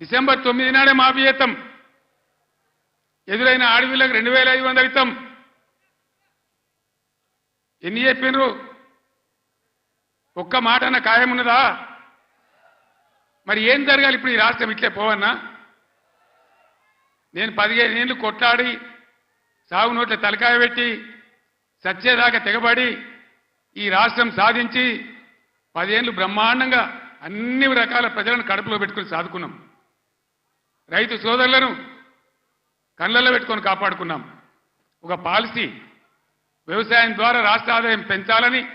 December తొమ్మిది నాడే మాఫీ చేస్తాం ఎదురైన ఆడవిళ్ళకి రెండు వేల ఐదు వందలు ఇస్తాం ఎన్ని చెప్పిండ్రు ఒక్క మాట అన్న ఖాయం ఉన్నదా? మరి ఏం జరగాలి ఇప్పుడు ఈ రాష్ట్రం ఇట్లే పోవన్నా? నేను పదిహేను ఏళ్ళు కొట్లాడి సాగు నోట్ల తలకాయ పెట్టి సచ్చేదాకా తెగబడి ఈ రాష్ట్రం సాధించి పదేళ్ళు బ్రహ్మాండంగా అన్ని రకాల ప్రజలను కడుపులో పెట్టుకుని సాధుకున్నాం రైతు సోదరులను కళ్ళల్లో పెట్టుకొని కాపాడుకున్నాం. ఒక పాలసీ వ్యవసాయం ద్వారా రాష్ట్ర ఆదాయం పెంచాలని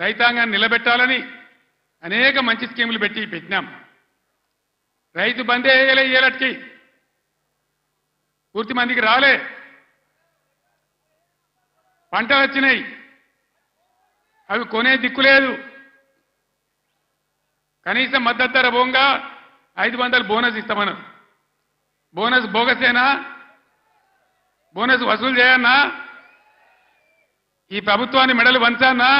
రైతాంగాన్ని నిలబెట్టాలని అనేక మంచి స్కీములు పెట్టి పెట్టినాం. రైతు బందే వేయలే ఏలటికి. పూర్తి మందికి రాలే. పంటలు వచ్చినాయి. అవి కొనే దిక్కు లేదు. కనీసం మద్దతు ధర పోగా ఐదు వందలు బోనస్ ఇస్తామన్నారు. బోనస్ బోగసేనా? బోనస్ వసూలు చేయన్నా ఈ ప్రభుత్వాన్ని మెడలు వంచానా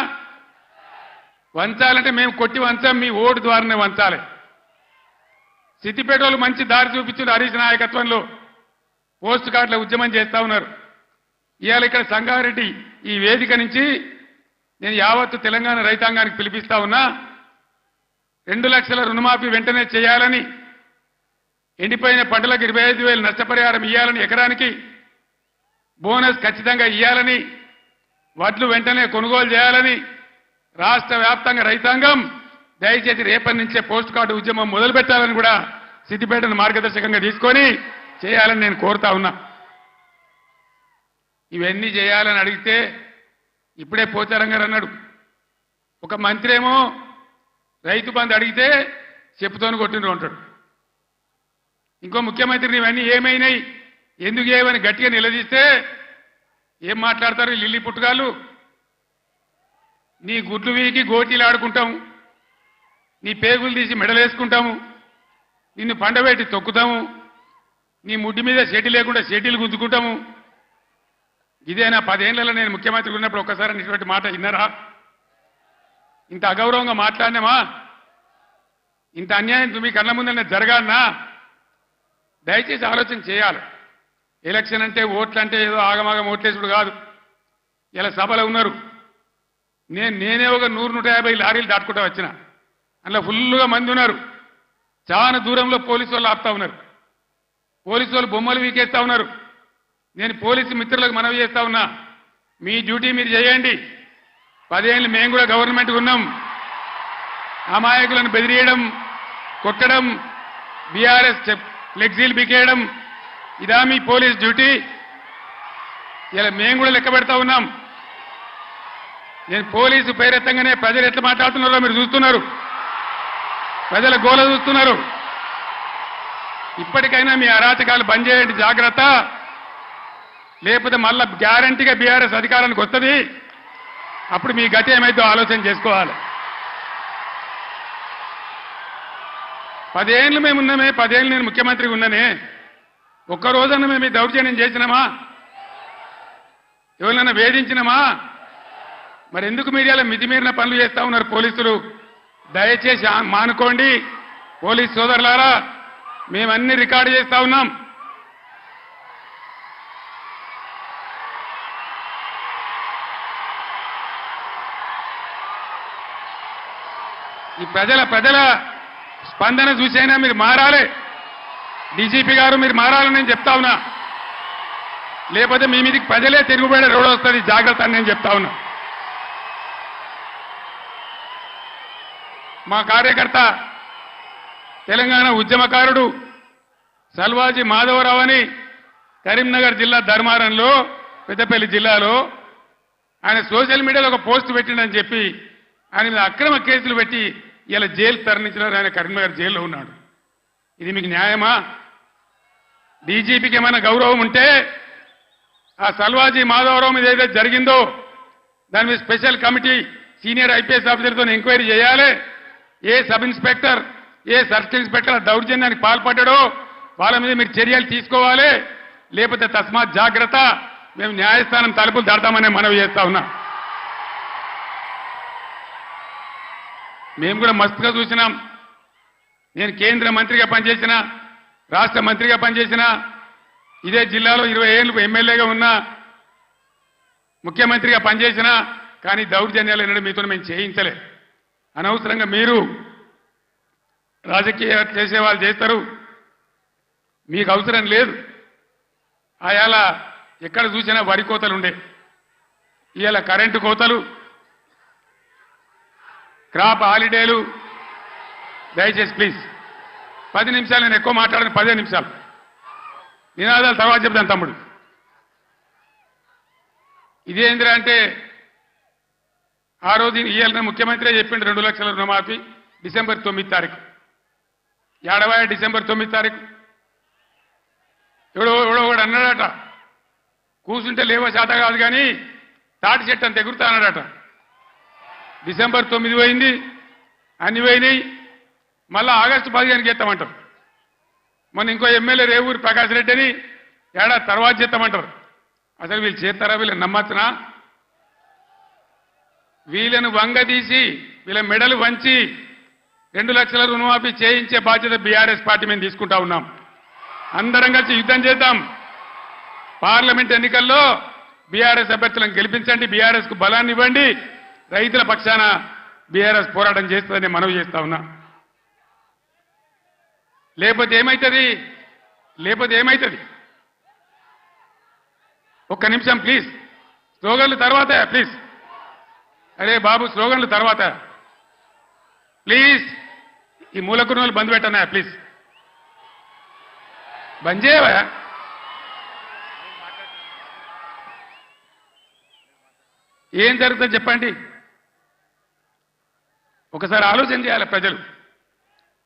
వంచాలంటే మేము కొట్టి వంచాం మీ ఓటు ద్వారానే వంచాలి. సిద్దిపేట వాళ్ళు మంచి దారి చూపించారు హరీష్ నాయకత్వంలో పోస్ట్ కార్డుల ఉద్యమం చేస్తా ఉన్నారు. ఇవాళ ఇక్కడ సంగారెడ్డి ఈ వేదిక నుంచి నేను యావత్తు తెలంగాణ రైతాంగానికి పిలిపిస్తా ఉన్నా రెండు లక్షల రుణమాఫీ వెంటనే చేయాలని ఎండిపోయిన పంటలకు ఇరవై ఐదు వేలు నష్టపరిహారం ఇవ్వాలని ఎకరానికి బోనస్ ఖచ్చితంగా ఇవ్వాలని వడ్లు వెంటనే కొనుగోలు చేయాలని రాష్ట్ర వ్యాప్తంగా రైతాంగం దయచేసి రేపటి నుంచే పోస్ట్ కార్డు ఉద్యమం మొదలు పెట్టాలని కూడా సిద్దిపేటను మార్గదర్శకంగా తీసుకొని చేయాలని నేను కోరుతా ఉన్నా. ఇవన్నీ చేయాలని అడిగితే ఇప్పుడే పోచారం గారు అన్నాడు. ఒక మంత్రి ఏమో రైతు బంధు అడిగితే చెప్పుతోని కొట్టిండ్రు ఉంటాడు ఇంకో ముఖ్యమంత్రిని ఇవన్నీ ఏమైనాయి? ఎందుకు ఏమని గట్టిగా నిలదీస్తే ఏం మాట్లాడతారు లిల్లి లిల్లీ నీ గుడ్లు వీకి గోటీలు ఆడుకుంటాము నీ పేగులు తీసి మెడలేసుకుంటాము నిన్ను పండబెట్టి తొక్కుతాము నీ ముడ్డి మీద సెటి లేకుండా సెటిలు గుంజుకుంటాము. ఇదేనా పదేళ్ళలో నేను ముఖ్యమంత్రి ఉన్నప్పుడు ఒక్కసారి ఇటువంటి మాట విన్నారా? ఇంత అగౌరవంగా మాట్లాడినామా? ఇంత అన్యాయం మీ కళ్ళ ముందనే జరగాలన్నా దయచేసి ఆలోచన చేయాలి. ఎలక్షన్ అంటే ఓట్లు అంటే ఏదో ఆగమాగం ఓట్లేసుడు కాదు. ఇలా సభలో ఉన్నారు. నేను నేనే ఒక నూరు నూట యాభై లారీలు దాటుకుంటా వచ్చిన. అందులో ఫుల్గా మంది ఉన్నారు. చాలా దూరంలో పోలీసు వాళ్ళు ఆపుతా ఉన్నారు. పోలీసు వాళ్ళు బొమ్మలు వీకేస్తా ఉన్నారు. నేను పోలీసు మిత్రులకు మనవి చేస్తా ఉన్నా. మీ డ్యూటీ మీరు చేయండి. పదేళ్ళు మేము కూడా గవర్నమెంట్ ఉన్నాం. అమాయకులను బెదిరియడం కొట్టడం బీఆర్ఎస్ ఫ్లెక్సీలు బికేయడం ఇదా మీ పోలీస్ డ్యూటీ ఇలా మేము కూడా లెక్క పెడతా ఉన్నాం నేను పోలీసు పేరెత్తంగానే ప్రజలు ఎట్లా మాట్లాడుతున్నారో మీరు చూస్తున్నారు ప్రజల గోల చూస్తున్నారు ఇప్పటికైనా మీ అరాచకాలు బంద్ చేయండి జాగ్రత్త లేకపోతే మళ్ళా గ్యారంటీగా బీఆర్ఎస్ అధికారానికి వస్తుంది అప్పుడు మీ గతి ఏమైతే ఆలోచన చేసుకోవాలి పదేళ్ళు మేము ఉన్నామే పదేళ్ళు నేను ముఖ్యమంత్రిగా ఉన్నానే. ఒక్క రోజున మేము ఈ దౌర్జన్యం చేసినామా? ఎవరినైనా వేధించినామా? మరి ఎందుకు మీరు ఇలా మితిమీరిన పనులు చేస్తా ఉన్నారు పోలీసులు? దయచేసి మానుకోండి. పోలీస్ సోదరులారా మేమన్నీ రికార్డు చేస్తా ఉన్నాం. ఈ ప్రజల ప్రజల స్పందన చూసైనా మీరు మారాలి. డీజీపీ గారు మీరు మారాలని నేను చెప్తా ఉన్నా. లేకపోతే మీ మీదకి ప్రజలే తిరుగుబడే రోడ్ వస్తుంది జాగ్రత్త అని నేను చెప్తా ఉన్నా. మా కార్యకర్త తెలంగాణ ఉద్యమకారుడు సల్వాజీ మాధవరావు అని కరీంనగర్ జిల్లా ధర్మారంలో పెద్దపల్లి జిల్లాలో ఆయన సోషల్ మీడియాలో ఒక పోస్ట్ పెట్టిండని చెప్పి ఆయన మీద అక్రమ కేసులు పెట్టి ఇలా జైలు తరలించినారు ఆయన కరీంనగర్ జైల్లో ఉన్నాడు. ఇది మీకు న్యాయమా? డీజీపీకి ఏమైనా గౌరవం ఉంటే ఆ సల్వాజీ మాధవరావు మీద ఏదైతే జరిగిందో దాని మీద స్పెషల్ కమిటీ సీనియర్ ఐపీఎస్ ఆఫీసర్తో ఎంక్వైరీ చేయాలి. ఏ సబ్ ఇన్స్పెక్టర్ ఏ సర్కిల్ ఇన్స్పెక్టర్ దౌర్జన్యానికి పాల్పడ్డాడో వాళ్ళ మీద మీరు చర్యలు తీసుకోవాలి. లేకపోతే తస్మాత్ జాగ్రత్త మేము న్యాయస్థానం తలుపులు దాడతామనే మనవి చేస్తా ఉన్నాం. మేము కూడా మస్తుగా చూసినాం. నేను కేంద్ర మంత్రిగా పనిచేసిన రాష్ట్ర మంత్రిగా పనిచేసిన ఇదే జిల్లాలో ఇరవై ఏళ్ళు ఎమ్మెల్యేగా ఉన్నా ముఖ్యమంత్రిగా పనిచేసిన కానీ దౌర్జన్యాలు అనేది మీతో మేము చేయించలే అనవసరంగా మీరు రాజకీయ చేసే వాళ్ళు చేస్తారు. మీకు అవసరం లేదు. ఆయాల ఎక్కడ చూసినా వరి కోతలు ఉండే. ఇవాళ కరెంటు కోతలు క్రాప్ హాలిడేలు. దయచేసి ప్లీజ్. పది నిమిషాలు నేను ఎక్కువ మాట్లాడను పదే నిమిషాలు. నినాదాలు తర్వాత చెప్తాను తమ్ముడు. ఇదేంద్రా అంటే ఆ రోజు ఇవాళ ముఖ్యమంత్రి చెప్పిండు రెండు లక్షల రుణమాఫీ డిసెంబర్ తొమ్మిది తారీఖు. ఏడవాయ డిసెంబర్ తొమ్మిది తారీఖు? ఎవడో ఎవడో ఒకడు అన్నాడట. కూర్చుంటే లేవో శాత కాదు కానీ తాటి చెట్టు అంత ఎగురుతా అన్నాడట. డిసెంబర్ తొమ్మిది పోయింది అన్ని పోయినాయి. మళ్ళా ఆగస్టు పదిహేనుకి ఎత్తామంటారు మొన్న ఇంకో ఎమ్మెల్యే రేవూరి ప్రకాష్ రెడ్డి అని ఏడాది తర్వాత చేస్తామంటారు. అసలు వీళ్ళు చేస్తారా వీళ్ళని నమ్మచ్చునా? వీళ్ళను వంగదీసి వీళ్ళ మెడలు వంచి రెండు లక్షల రుణమాఫీ చేయించే బాధ్యత బీఆర్ఎస్ పార్టీ మేము తీసుకుంటా ఉన్నాం. అందరం కలిసి యుద్ధం చేద్దాం. పార్లమెంట్ ఎన్నికల్లో బీఆర్ఎస్ అభ్యర్థులను గెలిపించండి బీఆర్ఎస్కు బలాన్ని ఇవ్వండి. రైతుల పక్షాన బీఆర్ఎస్ పోరాటం చేస్తుందని మనవి చేస్తా ఉన్నా. లేకపోతే ఏమవుతుంది లేకపోతే ఏమవుతుంది ఒక్క నిమిషం ప్లీజ్. స్లోగన్లు తర్వాత ప్లీజ్. అరే బాబు స్లోగన్లు తర్వాత. ప్లీజ్. ఈ మూలకున్నోళ్ళు బంద్ పెట్టనా ప్లీజ్. బంద్ చేయవా? ఏం జరుగుతుంది చెప్పండి. ఒకసారి ఆలోచన చేయాలి ప్రజలు.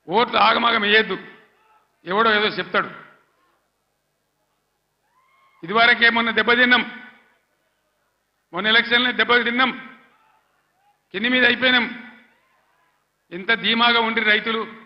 ఓట్లు ఆగమాగం వేయద్దు. ఎవడో ఏదో చెప్తాడు. ఇదివరకే మొన్న దెబ్బతిన్నాం మొన్న ఎలక్షన్లో దెబ్బ తిన్నాం. కింది మీద అయిపోయినాం. ఎంత ధీమాగా ఉండి రైతులు.